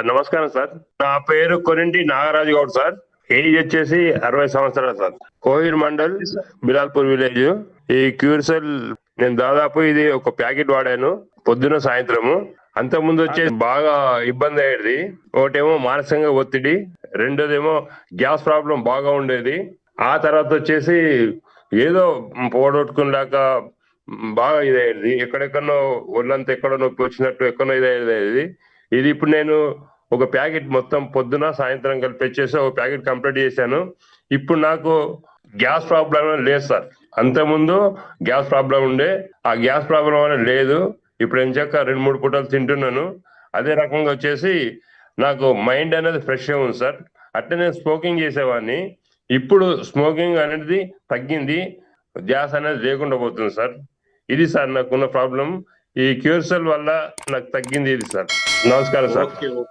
Sir నమస్కారం sir. నా పేరు కొరింటి నాగరాజు గౌడ్ సార్. ఏజ్ వచ్చేసి అరవై సంవత్సరాలు సార్. కోహిర్ మండల్ బిలాల్పూర్ విలేజ్. ఈ క్యూర్సెల్ నేను దాదాపు ఇది ఒక ప్యాకెట్ వాడాను పొద్దున సాయంత్రము. అంత ముందు వచ్చేసి బాగా ఇబ్బంది అయ్యేది. ఒకటేమో మానసికంగా ఒత్తిడి రెండోదేమో గ్యాస్ ప్రాబ్లం బాగా ఉండేది. ఆ తర్వాత వచ్చేసి ఏదో పోగొట్టుకున్నాక బాగా ఇదయ్యేది. ఎక్కడెక్కడో ఒళ్ళంతా ఎక్కడో నొప్పి వచ్చినట్టు ఎక్కడో ఇదయ్యేది. ఇది ఇప్పుడు నేను ఒక ప్యాకెట్ మొత్తం పొద్దున సాయంత్రం కలిపి ఒక ప్యాకెట్ కంప్లీట్ చేశాను. ఇప్పుడు నాకు గ్యాస్ ప్రాబ్లం లేదు సార్. అంతకుముందు గ్యాస్ ప్రాబ్లం ఉండే. ఆ గ్యాస్ ప్రాబ్లం అనేది లేదు. ఇప్పుడు ఎంచక్క రెండు మూడు పూటలు తింటున్నాను. అదే రకంగా వచ్చేసి నాకు మైండ్ అనేది ఫ్రెష్గా ఉంది సార్. అట్లే నేను స్మోకింగ్ చేసేవాడిని. ఇప్పుడు స్మోకింగ్ అనేది తగ్గింది. గ్యాస్ అనేది లేకుండా పోతుంది సార్. ఇది సార్ నాకున్న ప్రాబ్లం. ఈ క్యూర్సెల్ వల్ల నాకు తగ్గింది ఇది సార్. నమస్కారం సార్.